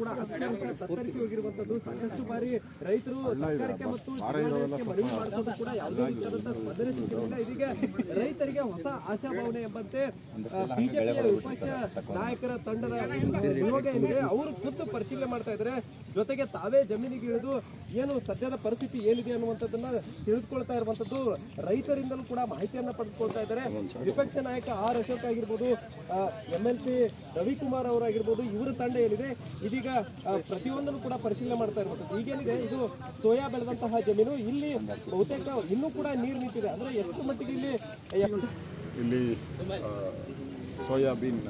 ಕೂಡ ಸತ್ತರಿಕೆ ಹೋಗಿರುವಂತದ್ದು. ಸಾಕಷ್ಟು ಬಾರಿ ರೈತರು ಸರ್ಕಾರಕ್ಕೆ ಮತ್ತು ಮನವಿ ಮಾಡಿದ್ರು ಕೂಡ ಯಾವುದೇ ರೀತಿಯಾದಂತಹ ಸ್ಪಂದನೆ ಸಿಕ್ಕಿಲ್ಲ ಇದೀಗ ರೈತರಿಗೆ ಹೊಸ ಆಶಾಭಾವನೆ ಎಂಬಂತೆ ಬಿಜೆಪಿ ವಿಪಕ್ಷ ನಾಯಕರ ತಂಡದ ನಿಯೋಗ ಏನಿದೆ ಅವರು ಖುದ್ದು ಪರಿಶೀಲನೆ ಮಾಡ್ತಾ ಇದ್ದಾರೆ. ಜೊತೆಗೆ ತಾವೇ ಜಮೀನಿಗೆ ಇಳಿದು ಏನು ಸದ್ಯದ ಪರಿಸ್ಥಿತಿ ಏನಿದೆ ಅನ್ನುವಂಥದ್ದನ್ನ ತಿಳಿದುಕೊಳ್ತಾ ಇರುವಂತದ್ದು ರೈತರಿಂದಲೂ ಕೂಡ ಮಾಹಿತಿಯನ್ನ ಪಡೆದುಕೊಳ್ತಾ ಇದ್ದಾರೆ. ವಿಪಕ್ಷ ನಾಯಕ ಆರ್ ಅಶೋಕ್ ಆಗಿರ್ಬೋದು ಎಂ ಎಲ್ ಸಿ ರವಿಕುಮಾರ್ ಅವರಾಗಿರ್ಬೋದು ಇವರ ತಂಡ ಏನಿದೆ ಇದೀಗ ಪ್ರತಿಯೊಂದನ್ನು ಕೂಡ ಪರಿಶೀಲನೆ ಮಾಡ್ತಾ ಇರ್ಬೋದು ಈಗೇನಿದೆ ಇದು ಸೋಯಾ ಬೆಳೆದಂತಹ ಜಮೀನು ಇಲ್ಲಿ ಬಹುತೇಕ ಇನ್ನೂ ಕೂಡ ನೀರು ನಿಂತಿದೆ. ಅಂದರೆ ಎಷ್ಟು ಮಟ್ಟಿಗೆ ಇಲ್ಲಿ ಇಲ್ಲಿ ಸೋಯಾಬೀನ್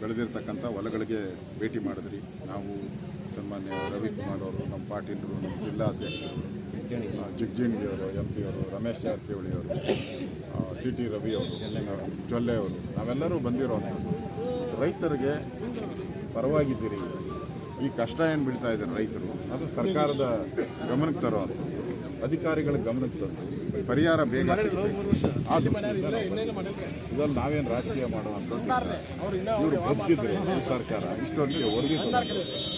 ಬೆಳೆದಿರ್ತಕ್ಕಂಥ ಹೊಲಗಳಿಗೆ ಭೇಟಿ ಮಾಡಿದ್ರಿ. ನಾವು ಸನ್ಮಾನ್ಯ ರವಿಕುಮಾರ್ ಅವರು ನಮ್ಮ ಪಾಟೀಲರು ನಮ್ಮ ಜಿಲ್ಲಾ ಅಧ್ಯಕ್ಷರು ಆ, ಜಿಗ್ಜಿಣಿ ಅವರು ಎಂ ಪಿ ಅವರು ರಮೇಶ್ ಜಾರಕಿಹೊಳಿ ಅವರು ಸಿ ಟಿ ರವಿ ಅವರು ಜೊಲ್ಲೆ ಅವರು ನಾವೆಲ್ಲರೂ ಬಂದಿರೋವಂಥದ್ದು ರೈತರಿಗೆ ಪರವಾಗಿದ್ದೀರಿ. ಈ ಕಷ್ಟ ಏನು ಬೀಳ್ತಾ ಇದ್ದಾರೆ ರೈತರು? ಅದು ಸರ್ಕಾರದ ಗಮನಕ್ಕೆ ತರುವಂಥದ್ದು ಅಧಿಕಾರಿಗಳ ಗಮನಕ್ಕೆ ತರೋದು ಪರಿಹಾರ ಬೇಗ ಬಂದಿದ್ದೀವಿ. ಇದ್ರಲ್ಲಿ ನಾವೇನು ರಾಜಕೀಯ ಮಾಡುವಂಥದ್ದು ಇವರು ಸರ್ಕಾರ. ಇಷ್ಟೊಂದಿಗೆ ಹೊರಗೆ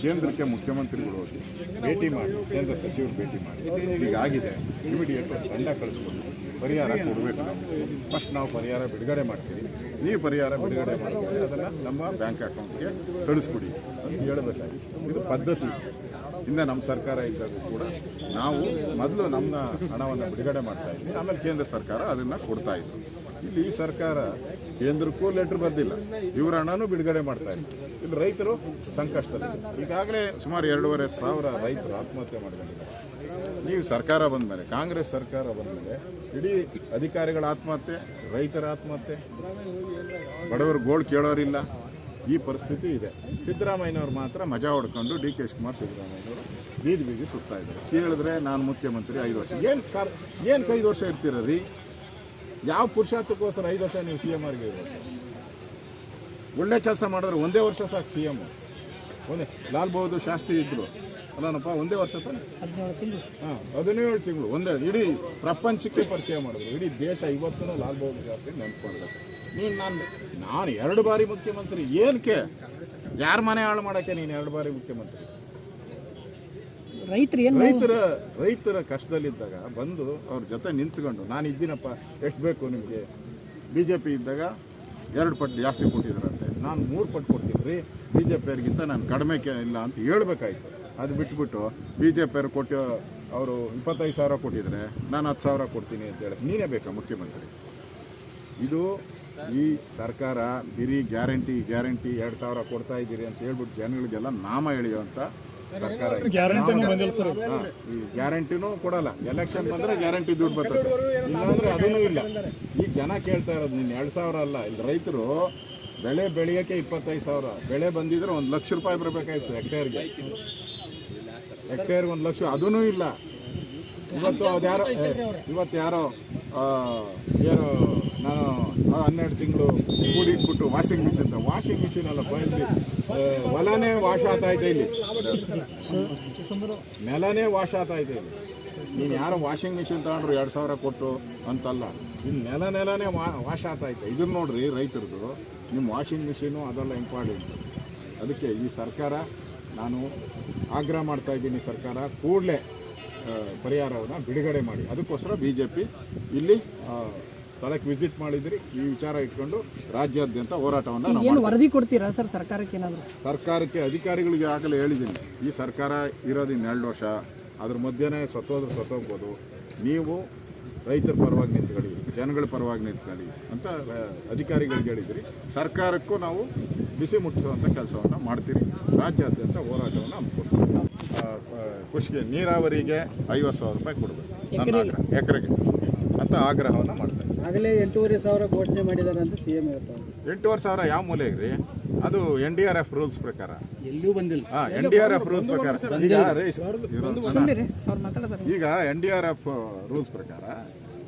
ಕೇಂದ್ರಕ್ಕೆ ಮುಖ್ಯಮಂತ್ರಿಗಳು ಹೋಗಿ ಭೇಟಿ ಮಾಡಿ, ಕೇಂದ್ರ ಸಚಿವರು ಭೇಟಿ ಮಾಡಿ. ಹೀಗಾಗಿದೆ ಇಮಿಡಿಯೇಟ್ ಒಂದು ತಂಡ ಕಳಿಸ್ಕೊಂಡು ಪರಿಹಾರ ಕೊಡಬೇಕು ಫಸ್ಟ್ ನಾವು ಪರಿಹಾರ ಬಿಡುಗಡೆ ಮಾಡ್ತೀವಿ. ನೀವು ಪರಿಹಾರ ಬಿಡುಗಡೆ ಮಾಡಿ ಅದನ್ನು ನಮ್ಮ ಬ್ಯಾಂಕ್ ಅಕೌಂಟ್ಗೆ ಕಳಿಸ್ಬಿಡಿ ಅಂತ ಹೇಳಬೇಕಾಗಿತ್ತು. ಇದು ಪದ್ಧತಿ. ಇಂದ ನಮ್ಮ ಸರ್ಕಾರ ಇದ್ದಾಗ ಕೂಡ ನಾವು ಮೊದಲು ನಮ್ಮ ಹಣವನ್ನು ಬಿಡುಗಡೆ ಮಾಡ್ತಾ ಇದ್ವಿ. ಆಮೇಲೆ ಕೇಂದ್ರ ಸರ್ಕಾರ ಅದನ್ನು ಕೊಡ್ತಾ ಇದ್ರು. ಇಲ್ಲಿ ಸರ್ಕಾರ ಕೇಂದ್ರಕ್ಕೂ ಲೆಟರ್ ಬಂದಿಲ್ಲ ಇವರ ಹಣನೂ ಬಿಡುಗಡೆ ಮಾಡ್ತಾ ಇಲ್ಲ ಇಲ್ಲಿ ರೈತರು ಸಂಕಷ್ಟದಲ್ಲಿ ಈಗಾಗಲೇ ಸುಮಾರು ಎರಡೂವರೆ ಸಾವಿರ ರೈತರು ಆತ್ಮಹತ್ಯೆ ಮಾಡ್ಕೊಂಡಿದ್ದಾರೆ. ನೀವು ಸರ್ಕಾರ ಬಂದ ಮೇಲೆ ಕಾಂಗ್ರೆಸ್ ಸರ್ಕಾರ ಬಂದ ಮೇಲೆ ಇಡೀ ಅಧಿಕಾರಿಗಳ ಆತ್ಮಹತ್ಯೆ, ರೈತರ ಆತ್ಮಹತ್ಯೆ, ಬಡವರು ಗೋಳು ಕೇಳೋರಿಲ್ಲ. ಈ ಪರಿಸ್ಥಿತಿ ಇದೆ. ಸಿದ್ದರಾಮಯ್ಯನವ್ರು ಮಾತ್ರ ಮಜಾ ಹೊಡ್ಕೊಂಡು ಡಿ ಕೆ ಶಿವಕುಮಾರ್ ಸಿದ್ದರಾಮಯ್ಯನವರು ಬೀದಿ ಬೀದಿ ಸುತ್ತಾ ಇದ್ದಾರೆ. ಕೇಳಿದ್ರೆ ನಾನು ಮುಖ್ಯಮಂತ್ರಿ ಐದು ವರ್ಷ. ಏನು ಸರ್, ಏನು ಐದು ವರ್ಷ ಇರ್ತೀರ ರೀ? ಯಾವ ಪುರುಷಾರ್ಥಕ್ಕೋಸ್ಕರ ಐದು ವರ್ಷ ನೀವು ಸಿ ಎಂ ಆರ್ಗೆ ಇರ್ಬೋದು? ಒಳ್ಳೆ ಕೆಲಸ ಮಾಡಿದ್ರೆ ಒಂದೇ ವರ್ಷ ಸಾಕು ಸಿ ಎಂ ಒಂದೇ ಲಾಲ್ ಬಹದ್ದೂರ್ ಶಾಸ್ತ್ರಿ ಇದ್ರು. ಅಲ್ಲನಪ್ಪ ಒಂದೇ ವರ್ಷ ತಾನೆ ಹಾಂ ಹದಿನೇಳು ತಿಂಗಳು. ಒಂದೇ ಇಡೀ ಪ್ರಪಂಚಕ್ಕೆ ಪರಿಚಯ ಮಾಡಿದ್ರು. ಇಡೀ ದೇಶ ಇವತ್ತೂ ಲಾಲ್ ಬಹದ್ದೂರ್ ಶಾಸ್ತ್ರಿ ನೆನ್ಸ್ಕೊಂಡಿದ್ದಾರೆ ನೀನು ನಾನು ನಾನು ಎರಡು ಬಾರಿ ಮುಖ್ಯಮಂತ್ರಿ. ಏನಕ್ಕೆ ಯಾರ ಮನೆ ಹಾಳು ಮಾಡೋಕ್ಕೆ ನೀನು ಎರಡು ಬಾರಿ ಮುಖ್ಯಮಂತ್ರಿ? ರೈತರು ಏನು ರೈತರ ರೈತರ ಕಷ್ಟದಲ್ಲಿದ್ದಾಗ ಬಂದು ಅವ್ರ ಜೊತೆ ನಿಂತ್ಕೊಂಡು, ನಾನು ಇದ್ದೀನಪ್ಪ, ಎಷ್ಟು ಬೇಕು ನಿಮಗೆ? ಬಿ ಜೆ ಪಿ ಇದ್ದಾಗ ಎರಡು ಪಟ್ಟು ಜಾಸ್ತಿ ಕೊಟ್ಟಿದ್ರಂತೆ. ನಾನು ಮೂರು ಪಟ್ಟು ಕೊಡ್ತೀನಿ ರೀ ಬಿ ಜೆ ಪಿಯವ್ರಿಗಿಂತ ನಾನು ಕಡಿಮೆ ಇಲ್ಲ ಅಂತ ಹೇಳ್ಬೇಕಾಯ್ತು. ಅದು ಬಿಟ್ಬಿಟ್ಟು ಬಿ ಜೆ ಪಿಯವ್ರು ಕೊಟ್ಟು, ಅವರು ಇಪ್ಪತ್ತೈದು ಸಾವಿರ ಕೊಟ್ಟಿದ್ರೆ ನಾನು ಹತ್ತು ಸಾವಿರ ಕೊಡ್ತೀನಿ ಅಂತ ಹೇಳಿ, ನೀನೇ ಬೇಕಾ ಮುಖ್ಯಮಂತ್ರಿ? ಇದು ಈ ಸರ್ಕಾರ ಬಿರಿ ಗ್ಯಾರಂಟಿ ಗ್ಯಾರಂಟಿ ಎರಡು ಸಾವಿರ ಕೊಡ್ತಾ ಇದ್ದೀರಿ ಅಂತ ಹೇಳ್ಬಿಟ್ಟು ಜನಗಳಿಗೆಲ್ಲ ನಾಮ ಎಳೆಯುವಂಥ ಸರ್ಕಾರ ಈ ಗ್ಯಾರಂಟಿನೂ ಕೊಡಲ್ಲ. ಎಲೆಕ್ಷನ್ ಬಂದ್ರೆ ಗ್ಯಾರಂಟಿ ದುಡ್ಡು ಬರ್ತದೆ. ಇಲ್ಲಾಂದ್ರೆ ಅದೂ ಇಲ್ಲ. ಈಗ ಜನ ಕೇಳ್ತಾ ಇರೋದು ನೀನು ಎರಡು ಸಾವಿರ ಅಲ್ಲ. ಇಲ್ಲಿ ರೈತರು ಬೆಳೆ ಬೆಳೆಯೋಕ್ಕೆ ಇಪ್ಪತ್ತೈದು ಸಾವಿರ. ಬೆಳೆ ಬಂದಿದ್ರೆ ಒಂದು ಲಕ್ಷ ರೂಪಾಯಿ ಬರಬೇಕಾಯ್ತು ಹೆಕ್ಟೇರ್ಗೆ. ಹೆಕ್ಟೇರ್ಗೆ ಒಂದು ಲಕ್ಷ. ಅದೂ ಇಲ್ಲ. ಇವತ್ತು ಅದ್ಯಾರೋ ಏ, ಇವತ್ತು ಯಾರೋ ಏನು ನಾನು ಹನ್ನೆರಡು ತಿಂಗಳು ಕೂಡಿಟ್ಬಿಟ್ಟು ವಾಷಿಂಗ್ ಮಿಷಿನ್ ವಾಷಿಂಗ್ ಮಿಷಿನ್ ಅಲ್ಲಪ್ಪ ಬಂದು ಹೊಲನೇ ವಾಶ್ ಆಗ್ತಾ ಇದೆ ಇಲ್ಲಿ. ನೆಲನೇ ವಾಶ್ ಆಗ್ತಾ ಇದೆ ಇಲ್ಲಿ. ನೀನು ಯಾರೋ ವಾಷಿಂಗ್ ಮಿಷಿನ್ ತಗೊಂಡ್ರು ಎರಡು ಸಾವಿರ ಕೊಟ್ಟು ಅಂತಲ್ಲ. ಇನ್ನು ನೆಲ ನೆಲನೇ ವಾ, ವಾಶ್ ಆಗ್ತಾ ಐತೆ ಇದನ್ನ ನೋಡ್ರಿ ರೈತರದು ನಿಮ್ಮ ವಾಷಿಂಗ್ ಮಿಷಿನು ಅದೆಲ್ಲ ಇಂಪಾರ್ಟೆಂಟ್. ಅದಕ್ಕೆ ಈ ಸರ್ಕಾರ, ನಾನು ಆಗ್ರಹ ಮಾಡ್ತಾ ಇದ್ದೀನಿ ಸರ್ಕಾರ, ಕೂಡಲೇ ಪರಿಹಾರವನ್ನು ಬಿಡುಗಡೆ ಮಾಡಿ. ಅದಕ್ಕೋಸ್ಕರ ಬಿ ಜೆ ಪಿ ಇಲ್ಲಿ ಸ್ಥಳಕ್ಕೆ ವಿಸಿಟ್ ಮಾಡಿದ್ರಿ ಈ ವಿಚಾರ ಇಟ್ಕೊಂಡು ರಾಜ್ಯಾದ್ಯಂತ ಹೋರಾಟವನ್ನು ನಾವು ಏನು ವರದಿ ಕೊಡ್ತೀರಾ ಸರ್ ಸರ್ಕಾರಕ್ಕೆ ಏನಾದರೂ? ಸರ್ಕಾರಕ್ಕೆ ಅಧಿಕಾರಿಗಳಿಗೆ ಆಗಲೇ ಹೇಳಿದ್ದೀನಿ ಈ ಸರ್ಕಾರ ಇರೋದು ಇನ್ನೆರಡು ವರ್ಷ ಅದ್ರ ಮಧ್ಯೆನೇ ಸತ್ತೋದ್ರೆ ಸತ್ತೋಗ್ಬೋದು. ನೀವು ರೈತರ ಪರವಾಗಿ ನಿಂತ್ಕೊಳ್ಳಿ ಜನಗಳ ಪರವಾಗಿ ನಿಂತ್ಕೊಳ್ಳಿ ಅಂತ ಅಧಿಕಾರಿಗಳಿಗೆ ಹೇಳಿದ್ರಿ ಸರ್ಕಾರಕ್ಕೂ ನಾವು ಬಿಸಿ ಮುಟ್ಟುವಂಥ ಕೆಲಸವನ್ನು ಮಾಡ್ತೀರಿ. ರಾಜ್ಯಾದ್ಯಂತ ಹೋರಾಟವನ್ನು ಹಮ್ಮಿಕೊಡ್ತೀವಿ ಕೃಷಿಗೆ ನೀರಾವರಿಗೆ ಐವತ್ತು ಸಾವಿರ ರೂಪಾಯಿ ಕೊಡಬೇಕು ನನ್ನ ಆಗ್ರಹ. ಎಕರೆಗೆ. ಅಂತ ಆಗ್ರಹವನ್ನು ಮಾಡ್ತಾರೆ ಆಗಲೇ ಎಂಟೂವರೆ ಸಾವಿರ ಘೋಷಣೆ ಮಾಡಿದ್ದಾರೆ ಅಂತ ಸಿ ಎಂ ಹೇಳ್ತಾರೆ ಎಂಟೂವರೆ ಸಾವಿರ ಯಾವ ಮೂಲೆಗೆ ರೀ ಅದು N D R F rules ಪ್ರಕಾರ. ಎಲ್ಲೂ ಬಂದಿಲ್ಲ. ಹಾ N D R F rules ಪ್ರಕಾರ. ಈಗ N D R F rules ಪ್ರಕಾರ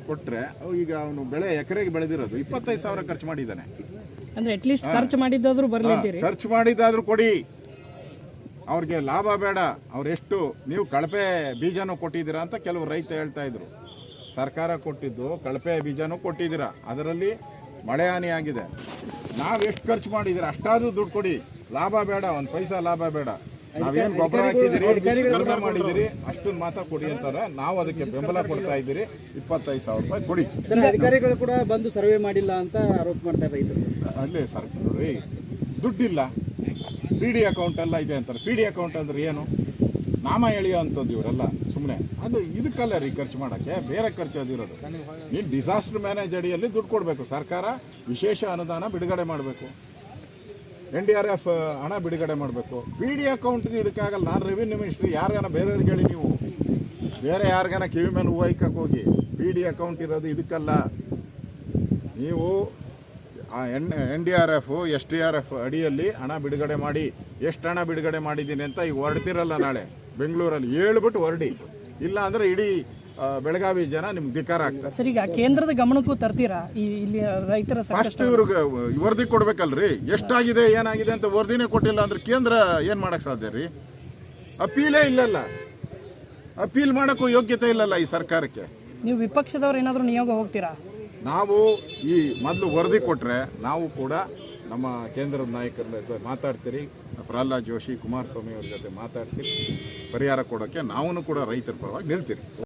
ಕೊಟ್ರೆ ಅವು ಈಗ ಅವನು ಬೆಳೆ ಎಕರೆಗೆ ಬೆಳೆದಿರೋದು. ಇಪ್ಪತ್ತೈದು ಸಾವಿರ ಖರ್ಚು ಮಾಡಿದ್ದಾನೆ. ಅಂದ್ರೆ ಅಟ್ಲೀಸ್ಟ್ ಖರ್ಚು ಮಾಡಿದ್ದಾದ್ರೂ ಬರಲಿ ಅಂತೀರಿ? ಖರ್ಚು ಮಾಡಿದ್ದಾದ್ರೂ ಕೊಡಿ. ಅವ್ರಿಗೆ ಲಾಭ ಬೇಡ. ಅವ್ರೆಷ್ಟು ನೀವು ಕಳಪೆ ಬೀಜನೂ ಕೊಟ್ಟಿದ್ದೀರಾ ಅಂತ ಕೆಲವು ರೈತ ಹೇಳ್ತಾ ಇದ್ರು. ಸರ್ಕಾರ ಕೊಟ್ಟಿದ್ದು ಕಳಪೆ ಬೀಜನೂ ಕೊಟ್ಟಿದ್ದೀರಾ? ಅದರಲ್ಲಿ ಮಳೆ ಹಾನಿಯಾಗಿದೆ ಆಗಿದೆ. ನಾವು ಎಷ್ಟು ಖರ್ಚು ಮಾಡಿದ್ದೀರಾ? ಅಷ್ಟಾದರೂ ದುಡ್ಡು ಕೊಡಿ. ಲಾಭ ಬೇಡ ಒಂದು ಪೈಸಾ ಲಾಭ ಬೇಡ. ನಾವೇನು ಗೊಬ್ಬರ ಹಾಕಿದ್ದೀರಿ ಕೆಲಸ ಮಾಡಿದ್ದೀರಿ ಅಷ್ಟೊಂದು ಮಾತ್ರ ಕೊಡಿ ಅಂತಾರೆ. ನಾವು ಅದಕ್ಕೆ ಬೆಂಬಲ ಕೊಡ್ತಾ ಇದ್ದೀರಿ. ಇಪ್ಪತ್ತೈದು ಸಾವಿರ ರೂಪಾಯಿ ಕೊಡಿ. ಅಧಿಕಾರಿಗಳು ಕೂಡ ಬಂದು ಸರ್ವೆ ಮಾಡಿಲ್ಲ ಅಂತ ಆರೋಪ ಮಾಡ್ತಾರೆ ಅಲ್ಲೇ ಸರ್ ನೋಡಿ ದುಡ್ಡಿಲ್ಲ. ಪಿ ಡಿ ಅಕೌಂಟ್ ಎಲ್ಲ ಇದೆ ಅಂತಾರೆ. ಪಿ ಡಿ ಅಕೌಂಟ್ ಅಂದ್ರೆ ಏನು? ನಾಮ ಎಳೆಯೋ ಅಂಥದ್ದು ಇವರೆಲ್ಲ ಸುಮ್ಮನೆ ಅದು ಇದಕ್ಕಲ್ಲ ರೀ ಖರ್ಚು ಮಾಡೋಕ್ಕೆ, ಬೇರೆ ಖರ್ಚು ಅದಿರೋದು ನೀನು ಡಿಸಾಸ್ಟರ್ ಮ್ಯಾನೇಜ್ ಅಡಿಯಲ್ಲಿ ದುಡ್ಡು ಕೊಡಬೇಕು. ಸರ್ಕಾರ ವಿಶೇಷ ಅನುದಾನ ಬಿಡುಗಡೆ ಮಾಡಬೇಕು. ಎನ್ ಡಿ ಆರ್ ಎಫ್ ಹಣ ಬಿಡುಗಡೆ ಮಾಡಬೇಕು. ಪಿ ಡಿ ಅಕೌಂಟ್ಗೆ ಇದಕ್ಕಾಗಲ್ಲ. ನಾನು ರೆವಿನ್ಯೂ ಮಿನಿಸ್ಟ್ರಿ ಯಾರಿಗಾನ ಬೇರೆಯವ್ರಿಗೆ ಹೇಳಿ ನೀವು. ಬೇರೆ ಯಾರಿಗಾನ ಕಿವಿ ಮೇಲೆ ಹೂವು ಇಕ್ಕಕ್ಕೆ ಹೋಗಿ. ಪಿ ಡಿ ಅಕೌಂಟ್ ಇರೋದು ಇದಕ್ಕಲ್ಲ. ನೀವು N N D R F, S D R F ಅಡಿಯಲ್ಲಿ ಹಣ ಬಿಡುಗಡೆ ಮಾಡಿ. ಎಷ್ಟು ಹಣ ಬಿಡುಗಡೆ ಮಾಡಿದ್ದೀನಿ ಅಂತ ಈಗ ಹೊರಡ್ತಿರಲ್ಲ ನಾಳೆ. ಬೆಂಗಳೂರಲ್ಲಿ ಹೇಳ್ಬಿಟ್ಟು ಹೊರಡಿ ಇಲ್ಲ ಅಂದ್ರೆ ಇಡೀ ಬೆಳಗಾವಿ ಜನ ನಿಮ್ಗೆ ಧಿಕಾರ ಆಗ್ತಾರೆ. ಸರ್ ಈಗ ಕೇಂದ್ರದ ಗಮನಕ್ಕೂ ತರ್ತೀರಾ? ಈ ಇಲ್ಲಿ ರೈತರ ಫಸ್ಟ್ ಇವ್ರಿಗೆ ವರದಿ ಕೊಡ್ಬೇಕಲ್ರಿ. ಎಷ್ಟಾಗಿದೆ ಏನಾಗಿದೆ ಅಂತ ವರದಿನೇ ಕೊಟ್ಟಿಲ್ಲ ಅಂದ್ರೆ ಕೇಂದ್ರ ಏನು ಮಾಡಕ್ ಸಾಧ್ಯ ರೀ? ಅಪೀಲೇ ಇಲ್ಲಲ್ಲ. ಅಪೀಲ್ ಮಾಡೋಕ್ಕೂ ಯೋಗ್ಯತೆ ಇಲ್ಲಲ್ಲ ಈ ಸರ್ಕಾರಕ್ಕೆ. ನೀವು ವಿಪಕ್ಷದವ್ರು ಏನಾದರೂ ನಿಯೋಗ ಹೋಗ್ತೀರಾ? ನಾವು ಈ ಮೊದಲು ವರದಿ ಕೊಟ್ಟರೆ ನಾವು ಕೂಡ ನಮ್ಮ ಕೇಂದ್ರದ ನಾಯಕರ ಜೊತೆ ಮಾತಾಡ್ತೀರಿ, ಪ್ರಹ್ಲಾದ್ ಜೋಶಿ ಕುಮಾರಸ್ವಾಮಿ ಅವ್ರ ಜೊತೆ ಮಾತಾಡ್ತೀರಿ, ಪರಿಹಾರ ಕೊಡೋಕ್ಕೆ ನಾವೂ ಕೂಡ ರೈತರ ಪರವಾಗಿ ನಿಲ್ತೀರಿ.